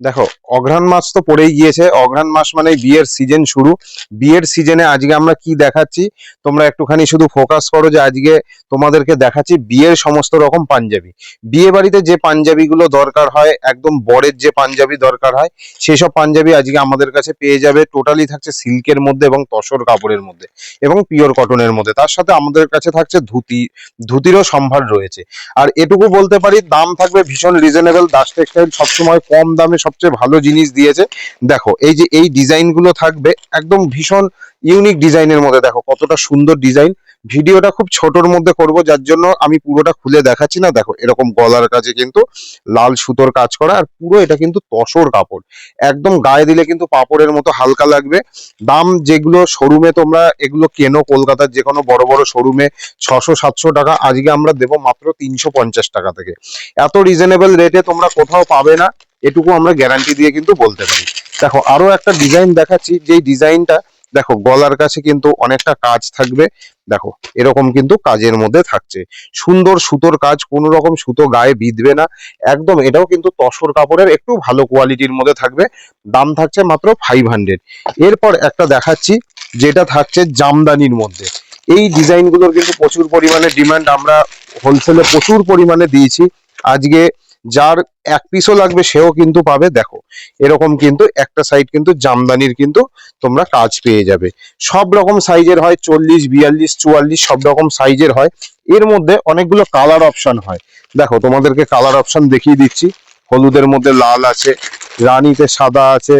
দেখো, অঘ্রাণ মাস তো পড়েই গিয়েছে। অঘ্রাণ মাস মানে বিয়ের সিজন শুরু। বিয়ের সিজনে আজকে আমরা কি দেখাচ্ছি? তোমরা একটুখানি শুধু ফোকাস করো যে আজকে তোমাদেরকে দেখাচ্ছি বিয়ের সমস্ত রকম পাঞ্জাবি। বিয়ে বাড়িতে যে পাঞ্জাবিগুলো দরকার হয়, একদম বরের যে পাঞ্জাবি দরকার হয় সেই সব পাঞ্জাবি আজকে আমাদের কাছে পেয়ে যাবে। টোটালি থাকছে সিল্কের মধ্যে এবং তসর কাপড়ের মধ্যে এবং পিওর কটনের মধ্যে। তার সাথে আমাদের কাছে থাকছে ধুতি। ধুতিরও সম্ভার রয়েছে। আর এটুকু বলতে পারি, দাম থাকবে ভীষণ রিজনেবল দাস টেক্সটাইল সবসময় কম দামে সবচেয়ে ভালো জিনিস দিয়েছে। দেখো, এই যে এই ডিজাইনগুলো থাকবে, একদম ভীষণ ইউনিক ডিজাইনের মধ্যে দেখো, কতটা সুন্দর ডিজাইন। ভিডিওটা খুব ছোটর মধ্যে করব, যার জন্য আমি পুরোটা খুলে দেখাচ্ছি না। দেখো, এরকম গলার কাছে কিন্তু লাল সুতোর কাজ করা, আর পুরো এটা কিন্তু তসর কাপড়। একদম গায়ে দিলে কিন্তু পাপড়ের মতো হালকা লাগবে। দাম যেগুলো শোরুমে তোমরা, এগুলো কেনো কলকাতার যে কোনো বড় বড় শোরুমে ছশো, সাতশো টাকা, আজকে আমরা দেবো মাত্র তিনশো পঞ্চাশ টাকা থেকে। এত রিজনেবল রেটে তোমরা কোথাও পাবে না। এটুকু আমরা গ্যারান্টি দিয়ে কিন্তু বলতে পারি। দেখো, আরও একটা ডিজাইন দেখাচ্ছি, যেই ডিজাইনটা দেখো, গলার কাছে কিন্তু অনেকটা কাজ থাকবে। দেখো, এরকম কিন্তু কাজের মধ্যে থাকছে। সুন্দর সুতোর কাজ কোনো রকম সুতো গায়ে বিঁধবে না। একদম এটাও কিন্তু তসর কাপড়ের একটু ভালো কোয়ালিটির মধ্যে থাকবে। দাম থাকছে মাত্র ফাইভ হান্ড্রেড এরপর একটা দেখাচ্ছি, যেটা থাকছে জামদানির মধ্যে। এই ডিজাইনগুলোর কিন্তু প্রচুর পরিমাণে ডিমান্ড আমরা হোলসেলে প্রচুর পরিমাণে দিয়েছি। আজকে যার এক পিসও লাগবে সেও কিন্তু পাবে, দেখো। এরকম কিন্তু একটা সাইড কিন্তু জামদানির কিন্তু তোমরা কাজ পেয়ে যাবে। সব রকম সাইজের হয়, চল্লিশ, বিয়াল্লিশ, চুয়াল্লিশ, সব রকম সাইজের হয়। এর মধ্যে অনেকগুলো কালার অপশন হয়। দেখো, তোমাদেরকে কালার অপশন দেখিয়ে দিচ্ছি। হলুদের মধ্যে লাল আছে, রানীতে সাদা আছে,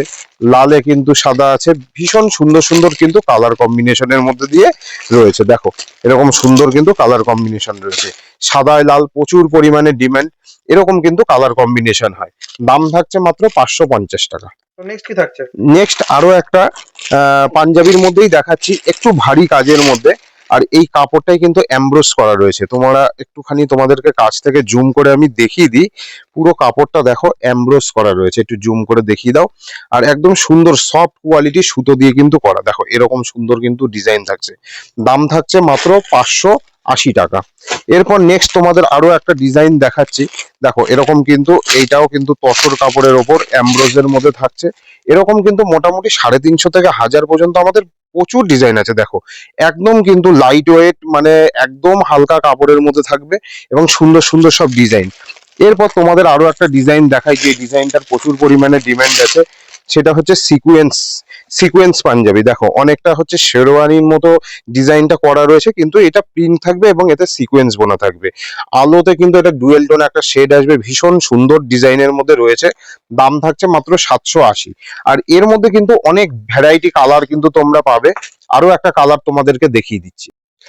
লালে কিন্তু সাদা আছে। ভীষণ সুন্দর সুন্দর কিন্তু কালার কম্বিনেশনের মধ্যে দিয়ে রয়েছে। দেখো, এরকম সুন্দর কিন্তু কালার কম্বিনেশন রয়েছে। সাদায় লাল প্রচুর পরিমাণে ডিমান্ড এরকম কিন্তু কালার কম্বিনেশন হয়। দাম থাকছে মাত্র পাঁচশো পঞ্চাশ টাকা। নেক্সট কি থাকছে? নেক্সট আরও একটা পাঞ্জাবির মধ্যেই দেখাচ্ছি একটু ভারী কাজের মধ্যে। আর এই কাপড়টাই কিন্তু এমব্রোস করা রয়েছে। তোমরা একটুখানি তোমাদেরকে কাছ থেকে জুম করে আমি দেখিয়ে দিই। পুরো কাপড়টা দেখো এমব্রোস করা রয়েছে। একটু জুম করে দেখিয়ে দাও। আর একদম সুন্দর সফট কোয়ালিটি সুতো দিয়ে কিন্তু করা। দেখো এরকম সুন্দর কিন্তু ডিজাইন থাকছে। দাম থাকছে মাত্র পাঁচশো আশি টাকা। এরপর নেক্সট তোমাদের আরও একটা ডিজাইন দেখাচ্ছি। দেখো, এরকম কিন্তু এইটাও কিন্তু তসর কাপড়ের ওপর এমব্রোজের মধ্যে থাকছে। এরকম কিন্তু মোটামুটি সাড়ে তিনশো থেকে হাজার পর্যন্ত আমাদের প্রচুর ডিজাইন আছে। দেখো, একদম কিন্তু লাইট ওয়েট মানে একদম হালকা কাপড়ের মধ্যে থাকবে এবং সুন্দর সুন্দর সব ডিজাইন এরপর তোমাদের আরও একটা ডিজাইন দেখাই। যে ডিজাইনটার প্রচুর পরিমাণে ডিমান্ড আছে। সেটা হচ্ছে সিকুয়েন্স সিকুয়েন্স পাঞ্জাবি। দেখো, অনেকটা হচ্ছে শেরওয়ানির মতো ডিজাইনটা করা রয়েছে, কিন্তু এটা প্রিন্ট থাকবে এবং এতে সিকুয়েন্স বোনা থাকবে। আলোতে কিন্তু এটা ডুয়েল টোন একটা শেড আসবে, ভীষণ সুন্দর ডিজাইনের মধ্যে রয়েছে। দাম থাকছে মাত্র সাতশো আশি। আর এর মধ্যে কিন্তু অনেক ভ্যারাইটি কালার কিন্তু তোমরা পাবে। আরও একটা কালার তোমাদেরকে দেখিয়ে দিচ্ছি।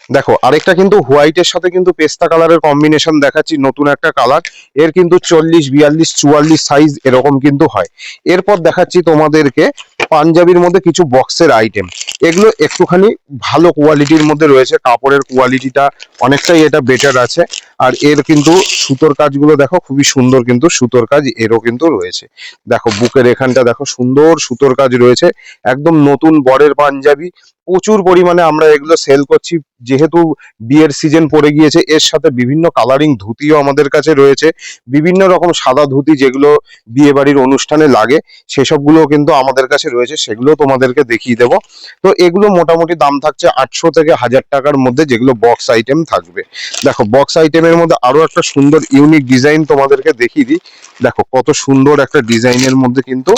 দেখো, আরেকটা কিন্তু হোয়াইটের সাথে কিন্তু পেস্তা কালারের কম্বিনেশন দেখাচ্ছি, নতুন একটা কালারের কিন্তু চল্লিশ, বিয়াল্লিশ, চুয়াল্লিশ সাইজ এরকম কিন্তু হয়। এরপর দেখাচ্ছি তোমাদেরকে পাঞ্জাবির মধ্যে কিছু বক্সের আইটেম এগুলো একটুখানি ভালো কোয়ালিটির মধ্যে রয়েছে, কাপড়ের কোয়ালিটিটা অনেকটাই এটা বেটার আছে। আর এর কিন্তু সুতোর কাজগুলো দেখো খুবই সুন্দর কিন্তু সুতোর কাজ, এরও কিন্তু রয়েছে। দেখো বুকের এখানটা দেখো সুন্দর সুতোর কাজ রয়েছে। একদম নতুন বরের পাঞ্জাবি। প্রচুর পরিমাণে আমরা এগুলো সেল করছি। যেহেতু বিয়ের সিজন পড়ে গিয়েছে, এর সাথে বিভিন্ন কালারিং ধুতিও আমাদের কাছে রয়েছে। বিভিন্ন রকম সাদা ধুতি যেগুলো বিয়ে বাড়ির অনুষ্ঠানে লাগে সেসবগুলো কিন্তু আমাদের কাছে রয়েছে। সেগুলো তোমাদেরকে দেখিয়ে দেবো। তো এগুলো মোটামুটি দাম থাকছে আটশো থেকে হাজার টাকার মধ্যে যেগুলো বক্স আইটেম থাকবে। দেখো বক্স আইটেমের মধ্যে আরও একটা সুন্দর ইউনিক ডিজাইন তোমাদেরকে দেখিয়ে দিই। দেখো, কত সুন্দর একটা ডিজাইনের মধ্যে কিন্তু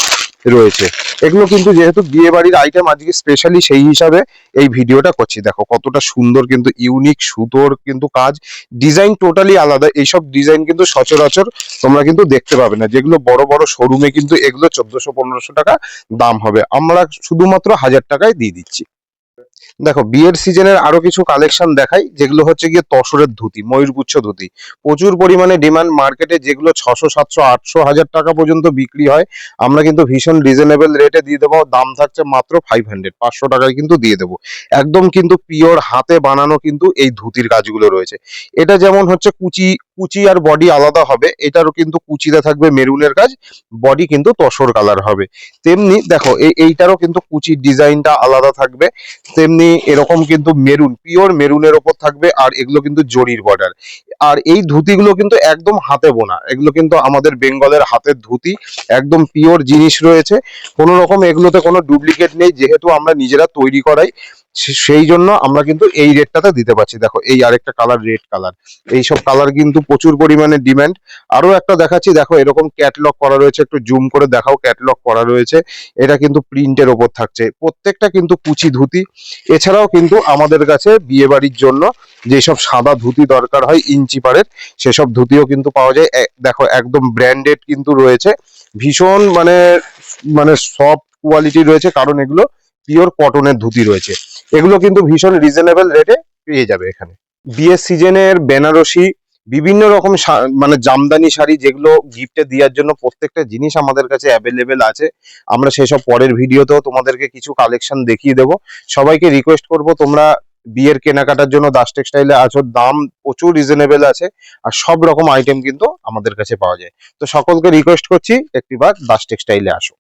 রয়েছে। এগুলো কিন্তু যেহেতু বিয়ে বাড়ির আইটেম আজকে স্পেশালি সেই হিসাবে এই ভিডিওটা করছি। দেখো, কতটা সুন্দর কিন্তু ইউনিক সুতোর কিন্তু কাজ। ডিজাইন টোটালি আলাদা। এইসব ডিজাইন কিন্তু সচরাচর তোমরা কিন্তু দেখতে পাবে না। যেগুলো বড় বড় শোরুমে কিন্তু এগুলো চোদ্দশো, পনেরোশো টাকা দাম হবে। আমরা শুধুমাত্র হাজার টাকায় দিয়ে দিচ্ছি। দেখো, বিয়ের সিজনের আরও কিছু কালেকশন দেখাই, যেগুলো হচ্ছে গিয়ে তসরের ধুতি, ময়ূরগুচ্ছ ধুতি। প্রচুর পরিমাণে ডিমান্ড মার্কেটে যেগুলো ছশো সাতশো, আটশো, হাজার টাকা পর্যন্ত বিক্রি হয়, আমরা কিন্তু ভীষণ রিজনেবল রেটে দিয়ে দেবো। দাম থাকছে মাত্র ফাইভ হান্ড্রেড পাঁচশো টাকায় কিন্তু দিয়ে দেবো। একদম কিন্তু পিওর হাতে বানানো কিন্তু এই ধুতির কাজগুলো রয়েছে। এটা যেমন হচ্ছে কুচি কুচি আর বডি আলাদা হবে, এটারও কিন্তু কুচিতে থাকবে মেরুনের কাজ বডি কিন্তু তসর কালার হবে। তেমনি দেখো এই এইটারও কিন্তু কুচির ডিজাইনটা আলাদা থাকবে। তেমনি তেমনি এরকম কিন্তু মেরুন পিওর মেরুনের ওপর থাকবে আর এগুলো কিন্তু জরির বর্ডার আর এই ধুতিগুলো কিন্তু একদম হাতে বোনা, এগুলো কিন্তু আমাদের বেঙ্গলের হাতের ধুতি, একদম পিওর জিনিস রয়েছে। কোনো রকম এগুলোতে কোনো ডুপ্লিকেট নেই, যেহেতু আমরা নিজেরা তৈরি করাই। সেই জন্য আমরা কিন্তু এই রেটটাতে দিতে পারছি। দেখো, এই আরেকটা কালার রেড কালার এই সব কালার কিন্তু প্রচুর পরিমাণে ডিম্যান্ড আরও একটা দেখাচ্ছি, দেখো, এরকম ক্যাটলগ করা রয়েছে। একটু জুম করে দেখাও ক্যাটলগ করা রয়েছে। এটা কিন্তু প্রিন্টের ওপর থাকছে। প্রত্যেকটা কিন্তু কুচি ধুতি। এছাড়াও কিন্তু আমাদের কাছে বিয়ে বাড়ির জন্য যেসব সাদা ধুতি দরকার হয়, ইঞ্চি পারের, সেসব ধুতিও কিন্তু পাওয়া যায়। দেখো, একদম ব্র্যান্ডেড কিন্তু রয়েছে। ভীষণ মানে মানে সফট কোয়ালিটি রয়েছে, কারণ এগুলো পিওর কটনের ধুতি রয়েছে। এগুলো কিন্তু ভীষণ রিজনেবল রেটে পেয়ে যাবে এখানে। বিয়ের সিজনের বেনারসি, বিভিন্ন রকম মানে জামদানি শাড়ি যেগুলো গিফটে দেওয়ার জন্য প্রত্যেকটা জিনিস আমাদের কাছে অ্যাভেলেবেল আছে। আমরা সেসব পরের ভিডিওতেও তোমাদেরকে কিছু কালেকশন দেখিয়ে দেবো। সবাইকে রিকোয়েস্ট করব, তোমরা বিয়ের কেনাকাটার জন্য দাস টেক্সটাইলে আছো, দাম প্রচুর রিজনেবল আছে, আর সব রকম আইটেম কিন্তু আমাদের কাছে পাওয়া যায়। তো সকলকে রিকোয়েস্ট করছি, একটিবার দাস টেক্সটাইলে আসো।